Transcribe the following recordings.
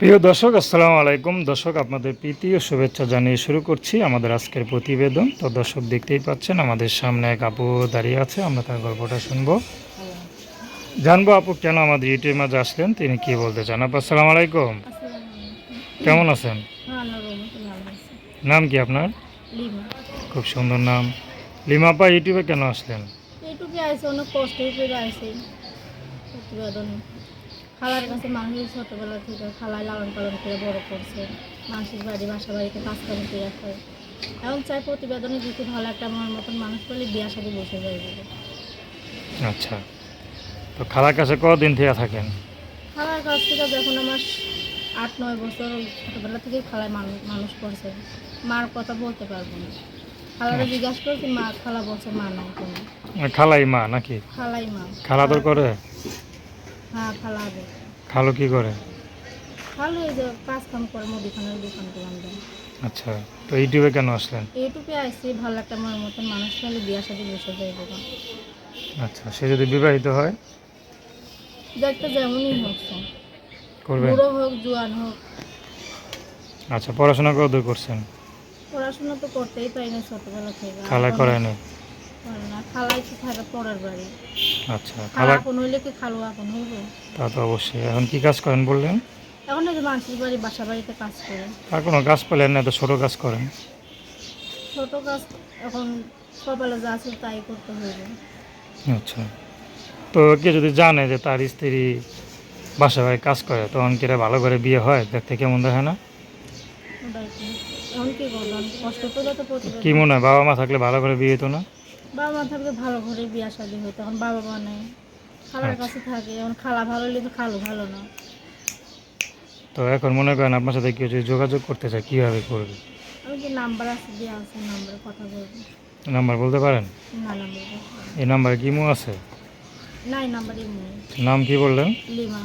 প্রিয় দর্শক আসসালামু আলাইকুম। দর্শক আপনাদের প্রীতি ও শুভেচ্ছা জানিয়ে শুরু করছি আমাদের আজকের প্রতিবেদন। তো দর্শক দেখতেই পাচ্ছেন আমাদের সামনে এক আপু দাঁড়িয়ে আছে আমরা তার গল্পটা শুনব। জানব আপু কেন আমাদের ইউটিউবের মাঝে আসলেন তিনি কি বলতে চান? আপু আসসালামু আলাইকুম। কেমন আছেন? নাম কি আপনার? খুব সুন্দর নাম। লিমাপা ইউটিউবে কেন আসলেন? অনেক কষ্ট প্রতিবেদন। খালার কাছে মানুষ ছোটবেলা থেকে খালায় লালন পালন করে বড় করছে। মানুষের বাড়ি বাসা বাড়িতে কাজ কাম করে খায় এখন চাই প্রতিবেদনে যদি ভালো একটা আমার মতন মানুষ পেলে বিয়া সাথে বসে যায় বলে। আচ্ছা। তো খালার কাছে কদিন থেকে থাকেন? খালার কাছ থেকে যখন আমার আট নয় বছর ছোটবেলা থেকেই খালায় মানুষ মানুষ করছে। মার কথা বলতে পারব না। খালারে জিজ্ঞাসা করছি মা খালা বলছে মা নাই কোনো? খালাই মা নাকি? খালাই মা। খালা তোর করে। হ্যাঁ খালা আগে খালো কি করে? ভালো এই যে কাজ কাম করে মুদিখানার দোকান টোকান দেয় আচ্ছা তো ইউটিউবে কেন আসলেন? এইটুকু আসছি ভালো একটা মনের মতন মানুষ পেলে বিয়ার সাথে বসে যায় দোকান। আচ্ছা সে যদি বিবাহিত হয়? দেখতে যেমনই হোক সে। করবেন বুড়ো হোক জোয়ান হোক। আচ্ছা পড়াশোনা কত দূর করছেন? পড়াশোনা তো করতেই পারি না ছোটবেলা থেকে। খালা করেনি করে না খালাই তো থাকে পড়ার বাড়ি। আচ্ছা হইলে কি হইবে? তা তো অবশ্যই। এখন কি কাজ করেন বললেন? এখন এই যে মানুষের বাড়ি বাসা বাড়িতে কাজ করে। আর কোনো কাজ পেলেন না তো ছোটো কাজ করেন? ছোট কাজ এখন কপালে যা আছে তাই করতে হইবে। আচ্ছা। তো কে যদি জানে যে তার স্ত্রী বাসা বাড়ি কাজ করে তখন কিরা ভালো করে বিয়ে হয়? দেখতে কেমন দেখে না? কি কি মনে হয় বাবা মা থাকলে ভালো করে বিয়ে হতো না? বাবা মা থাকলে ভালো ঘরে বিয়া শাদী হতো এখন বাবা মা নেই। খালার আচ্ছা। কাছে থাকে এখন খালা ভালো হলে তো খালু ভালো না। তো এখন মনে করেন আপনার সাথে কেউ যদি যোগাযোগ করতে চায় কীভাবে করবে? আমি যে নাম্বার আছে দিয়ে আছে নাম্বারে কথা বলব। নাম্বার বলতে পারেন? না নাম্বার। এই নাম্বারে কিমো আছে? না এই নাম্বার এমনি নাম কি বললেন? লিমা।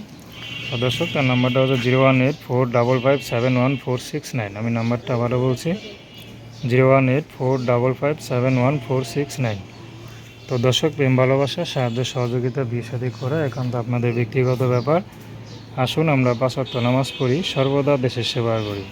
দর্শক তার নাম্বারটা হচ্ছে zero one eight four double five seven one four six nine. আমি নাম্বারটা আবারও বলছি। Zero one eight four double five seven one four six nine. তো দর্শক, প্রেম, ভালোবাসা, সাহায্য, সহযোগিতা, বিয়ে সাথে করা একান্ত আপনাদের ব্যক্তিগত ব্যাপার। আসুন আমরা পাঁচ নামাজ পড়ি, সর্বদা দেশের সেবা করি।